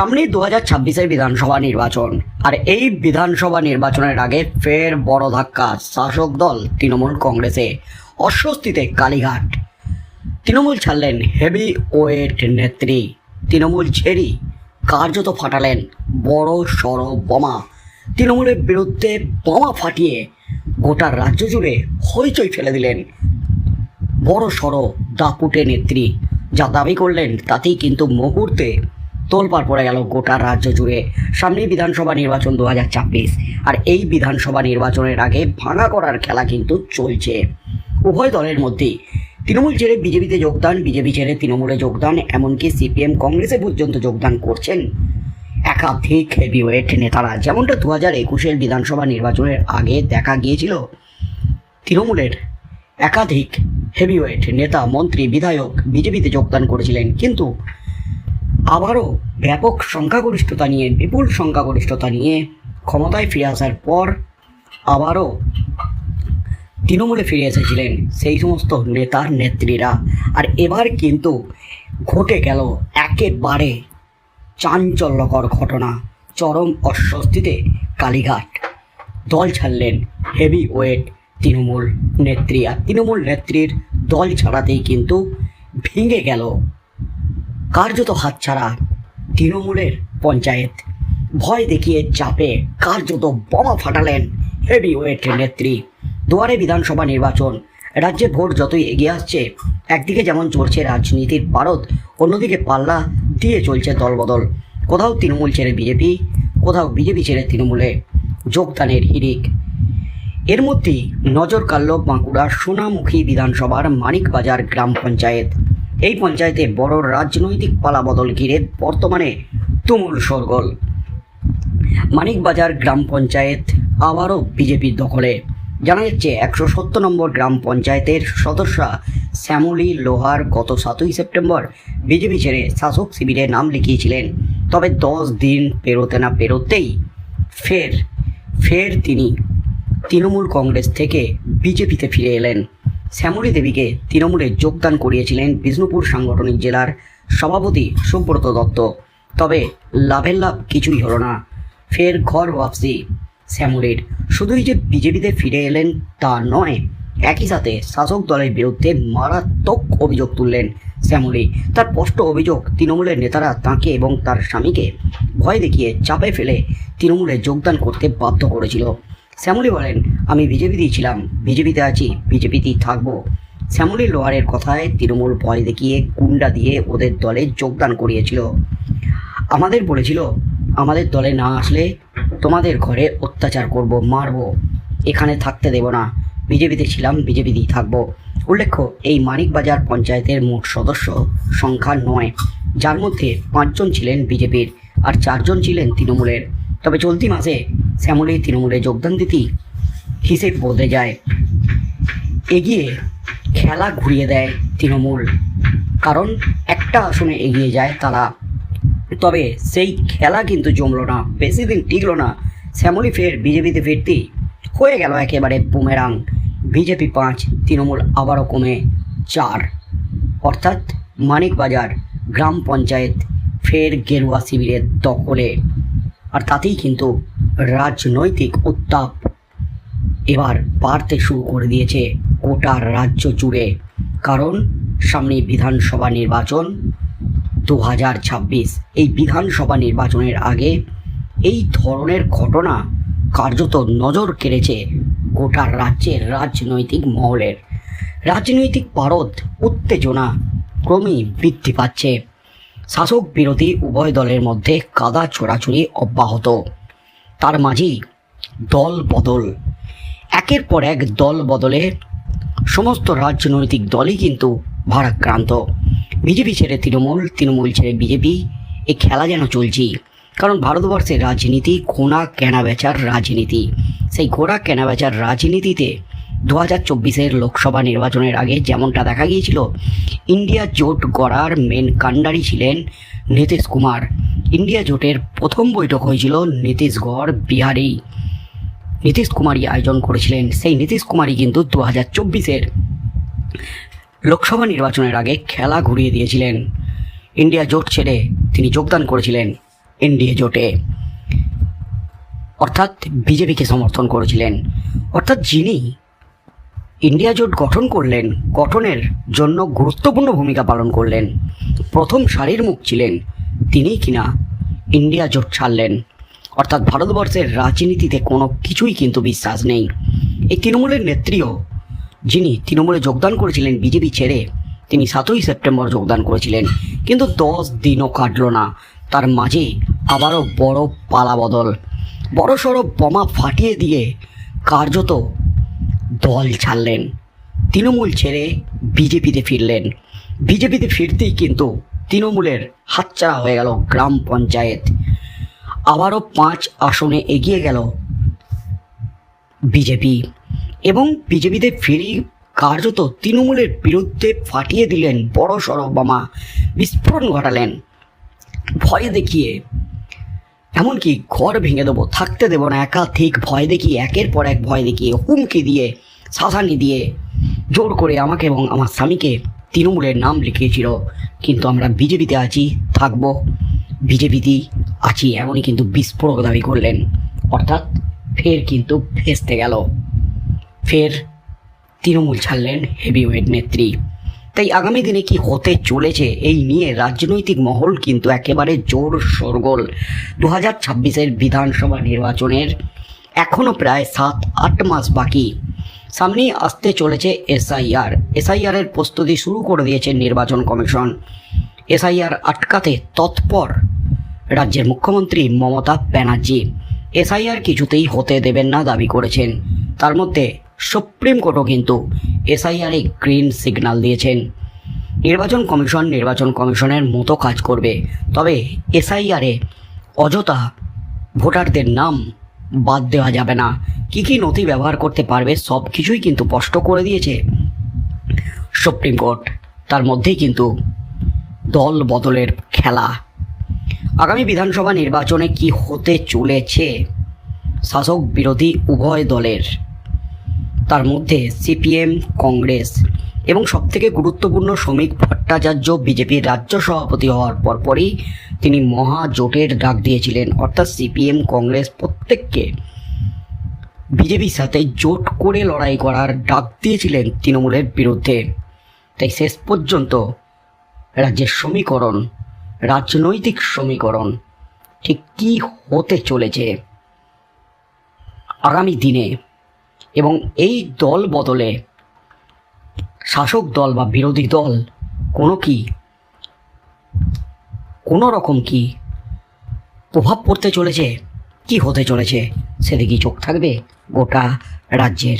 সামনেই দু হাজার ছাব্বিশের বিধানসভা নির্বাচন। আর এই বিধানসভা নির্বাচনের আগে ফের বড় ধাক্কা শাসক দল তৃণমূল কংগ্রেসে, অস্বস্তিতে কালীঘাট। তৃণমূল ছাড়লেন হেভি ওয়েট নেত্রী, তৃণমূল ছেড়ি কার্যত ফাটালেন বড় সড় বোমা। তৃণমূলের বিরুদ্ধে বোমা ফাটিয়ে গোটা রাজ্য জুড়ে হইচই ফেলে দিলেন বড় সড় দাপুটে নেত্রী। যা দাবি করলেন তাতেই কিন্তু মুহূর্তে তোলপাড় পড়ে গেল গোটা রাজ্য জুড়ে। সামনেই বিধানসভা নির্বাচন দু হাজার ছাব্বিশ। আর এই বিধানসভা নির্বাচনের আগে ভাঙা করার খেলা কিন্তু চলছে। উভয় দলের মধ্যেই। তৃণমূল ছেড়ে বিজেপিতে যোগদান, বিজেপি ছেড়ে তৃণমূলে যোগদান, এমনকি সিপিএম কংগ্রেসে পর্যন্ত যোগদান করছেন একাধিক হেভিওয়েট নেতারা। যেমনটা দু হাজার একুশের বিধানসভা নির্বাচনের আগে দেখা গিয়েছিল, তৃণমূলের একাধিক হেভিওয়েট নেতা, মন্ত্রী, বিধায়ক বিজেপিতে যোগদান করেছিলেন। কিন্তু আবারও ব্যাপক সংখ্যাগরিষ্ঠতা নিয়ে, বিপুল সংখ্যাগরিষ্ঠতা নিয়ে ক্ষমতায় ফিরে আসার পর আবারও তৃণমূলে ফিরে এসেছিলেন সেই সমস্ত নেতার নেত্রীরা। আর এবার কিন্তু ঘটে গেল একেবারে চাঞ্চল্যকর ঘটনা। চরম অস্বস্তিতে কালীঘাট। দল ছাড়লেন হেভি ওয়েট তৃণমূল নেত্রী। আর তৃণমূল নেত্রীর দল ছাড়াতেই কিন্তু ভেঙে গেল কার্যত হাতছাড়া তৃণমূলের পঞ্চায়েত। ভয় দেখিয়ে চাপে কার্যত বোমা ফাটালেন হেভি ওয়েট নেত্রী। দুয়ারে বিধানসভা নির্বাচন, রাজ্যে ভোট যতই এগিয়ে আসছে, একদিকে যেমন চলছে রাজনীতির পারদ, অন্যদিকে পাল্লা দিয়ে চলছে দলবদল। কোথাও তৃণমূল ছেড়ে বিজেপি, কোথাও বিজেপি ছেড়ে তৃণমূলে যোগদানের হিরিক এর মধ্যেই নজর কাড়ল বাঁকুড়া সোনামুখী বিধানসভার মানিকবাজার গ্রাম পঞ্চায়েত। এই পঞ্চায়েতে বড় রাজনৈতিক পালাবদল ঘিরে বর্তমানে তুমুল সরগোল মানিকবাজার গ্রাম পঞ্চায়েত আবারও বিজেপির দখলে। জানা যাচ্ছে, একশো সত্তর নম্বর গ্রাম পঞ্চায়েতের সদস্যা শ্যামলী লোহার গত সাতই সেপ্টেম্বর বিজেপি ছেড়ে শাসক শিবিরে নাম লিখিয়েছিলেন। তবে দশ দিন পেরোতে না পেরোতেই ফের ফের তিনি তৃণমূল কংগ্রেস থেকে বিজেপিতে ফিরে এলেন। শ্যামলী দেবীকে তৃণমূলে যোগদান করিয়েছিলেন বিষ্ণুপুর সাংগঠনিক জেলার সভাপতি সুব্রত দত্ত। তবে লাভের লাভ কিছুই হলো না। ফের ঘর ওয়াপসি শ্যামলীর। শুধুই যে বিজেপিতে ফিরে এলেন তা নয়, একই সাথে শাসক দলের বিরুদ্ধে মারাত্মক অভিযোগ তুললেন শ্যামলী। তার স্পষ্ট অভিযোগ, তৃণমূলের নেতারা তাকে এবং তার স্বামীকে ভয় দেখিয়ে চাপে ফেলে তৃণমূলে যোগদান করতে বাধ্য করেছিল। শ্যামলী বলেন, আমি বিজেপিতেই ছিলাম বিজেপিতে আছি, বিজেপিতেই থাকব। শ্যামলী লোহারের কথায় তৃণমূল ভয় দেখিয়ে গুন্ডা দিয়ে ওদের দলে যোগদান করিয়েছিল। আমাদের বলেছিল, আমাদের দলে না আসলে তোমাদের ঘরে অত্যাচার করব, মারবো। এখানে থাকতে দেব না। বিজেপিতে ছিলাম, বিজেপিতেই থাকব। উল্লেখ্য, এই মানিকবাজার পঞ্চায়েতের মোট সদস্য সংখ্যা নয়। যার মধ্যে পাঁচজন ছিলেন বিজেপির আর চারজন ছিলেন তৃণমূলের। তবে চলতি মাসে শ্যামলী তৃণমূলে যোগদান দিতেই হিসেব বদলে যায়। এগিয়ে খেলা ঘুরিয়ে দেয় তৃণমূল। কারণ একটা আসনে এগিয়ে যায় তারা। তবে সেই খেলা কিন্তু জমলো না, বেশি দিন টিকলো না। শ্যামলী ফের বিজেপিতে ফিরতেই হয়ে গেল একেবারে বুমেরাং। বিজেপি পাঁচ, তৃণমূল আবারও কমে চার। অর্থাৎ মানিকবাজার গ্রাম পঞ্চায়েত ফের গেরুয়া শিবিরের দখলে। আর তাতেই কিন্তু রাজনৈতিক উত্তাপ এবার বাড়তে শুরু করে দিয়েছে গোটা রাজ্য জুড়ে। কারণ সামনে বিধানসভা নির্বাচন, দু হাজার ছাব্বিশ এই বিধানসভা নির্বাচনের আগে এই ধরনের ঘটনা কার্যত নজর কেড়েছে গোটা রাজ্যের রাজনৈতিক মহলের। রাজনৈতিক পারদ, উত্তেজনা ক্রমেই বৃদ্ধি পাচ্ছে। শাসক বিরোধী উভয় দলের মধ্যে কাদা ছোড়াছুড়ি অব্যাহত। তার মাঝেই দল বদল। একের পর এক দল বদলে সমস্ত রাজনৈতিক দলই কিন্তু ভারাক্রান্ত। বিজেপি ছেড়ে তৃণমূল তৃণমূল ছেড়ে বিজেপি। এই খেলা যেন চলছেই কারণ ভারতবর্ষের রাজনীতি ঘোড়া কেনা বেচার রাজনীতি। সেই ঘোড়া কেনা বেচার রাজনীতিতে দু হাজার চব্বিশের লোকসভা নির্বাচনের আগে যেমনটা দেখা গিয়েছিল, ইন্ডিয়া জোট গড়ার মেন কাণ্ডারি ছিলেন নীতিশ কুমার। ইন্ডিয়া জোটের প্রথম বৈঠক হয়েছিল নীতিশগড় বিহারেই নীতিশ কুমারই আয়োজন করেছিলেন। সেই নীতিশ কুমারই কিন্তু দু হাজার চব্বিশের লোকসভা নির্বাচনের আগে খেলা ঘুরিয়ে দিয়েছিলেন। ইন্ডিয়া জোট ছেড়ে তিনি যোগদান করেছিলেন এনডিএ জোটে। অর্থাৎ বিজেপিকে সমর্থন করেছিলেন। অর্থাৎ যিনি ইন্ডিয়া জোট গঠন করলেন, গঠনের জন্য গুরুত্বপূর্ণ ভূমিকা পালন করলেন। প্রথম সারির মুখ ছিলেন তিনিই কিনা ইন্ডিয়া জোট ছাড়লেন। অর্থাৎ ভারতবর্ষের রাজনীতিতে কোনো কিছুই কিন্তু বিশ্বাস নেই। এই তৃণমূলের নেত্রীও, যিনি তৃণমূলে যোগদান করেছিলেন বিজেপি ছেড়ে, তিনি সাতই সেপ্টেম্বর যোগদান করেছিলেন। কিন্তু দশ দিনও কাটল না। তার মাঝে আবারও বড় পালা বদল। বড় সড়ো বোমা ফাটিয়ে দিয়ে কার্যত দল ছাড়লেন। তৃণমূল ছেড়ে বিজেপিতে ফিরলেন। বিজেপিতে ফিরতেই কিন্তু তৃণমূলের হাতছাড়া হয়ে গেল গ্রাম পঞ্চায়েত। আবারও পাঁচ আসনে এগিয়ে গেল বিজেপি। এবং বিজেপিতে ফিরে কার্যত তৃণমূলের বিরুদ্ধে ফাটিয়ে দিলেন বড় সড়ো বোমা, বিস্ফোরণ ঘটালেন। ভয় দেখিয়ে, এমনকি ঘর ভেঙে দেবো, থাকতে দেবো না, একাধিক ভয় দেখিয়ে, একের পর এক ভয় দেখিয়ে, হুমকি দিয়ে শাসানি দিয়ে, জোর করে আমাকে এবং আমার স্বামীকে তৃণমূলের নাম লিখিয়েছিল। কিন্তু আমরা বিজেপিতে আছি, থাকব। বিজেপিতেই আছি, এমনই কিন্তু বিস্ফোরক দাবি করলেন। অর্থাৎ ফের কিন্তু ফেসতে গেল। ফের তৃণমূল ছাড়লেন হেভিওয়েট নেত্রী। তাই আগামী দিনে কি হতে চলেছে এই নিয়ে রাজনৈতিক মহল কিন্তু একেবারে জোর শোরগোল। দু হাজার ছাব্বিশের বিধানসভা নির্বাচনের এখনও প্রায় সাত, আট মাস বাকি। সামনেই আসতে চলেছে এসআইআর। এসআইআরের প্রস্তুতি শুরু করে দিয়েছে নির্বাচন কমিশন। এসআইআর আটকাতে তৎপর রাজ্যের মুখ্যমন্ত্রী মমতা ব্যানার্জি। এসআইআর কিছুতেই হতে দেবেন না দাবি করেছেন। তার মধ্যে সুপ্রিম কোর্টও কিন্তু এসআইআরে গ্রিন সিগন্যাল দিয়েছেন। নির্বাচন কমিশন নির্বাচন কমিশনের মতো কাজ করবে। তবে এসআইআরে অযথা ভোটারদের নাম বাদ দেওয়া যাবে না। কী কী নথি ব্যবহার করতে পারবে, সব কিছুই কিন্তু স্পষ্ট করে দিয়েছে সুপ্রিম কোর্ট। তার মধ্যেই কিন্তু দল বদলের খেলা। আগামী বিধানসভা নির্বাচনে কি হতে চলেছে? শাসক বিরোধী উভয় দলের। তার মধ্যে সিপিএম, কংগ্রেস এবং সবথেকে গুরুত্বপূর্ণ শ্রমিক ভট্টাচার্য বিজেপির রাজ্য সভাপতি হওয়ার পরপরই তিনি মহা জোটের ডাক দিয়েছিলেন। অর্থাৎ সিপিএম, কংগ্রেস প্রত্যেককে বিজেপির সাথে জোট করে লড়াই করার ডাক দিয়েছিলেন তৃণমূলের বিরুদ্ধে। তাই শেষ পর্যন্ত রাজ্যের সমীকরণ, রাজনৈতিক সমীকরণ ঠিক কী হতে চলেছে আগামী দিনে এবং এই দল বদলে শাসক দল বা বিরোধী দল কোনো কি কোনো রকম কি প্রভাব পড়তে চলেছে? কি হতে চলেছে? সেদিকেই চোখ থাকবে গোটা রাজ্যের।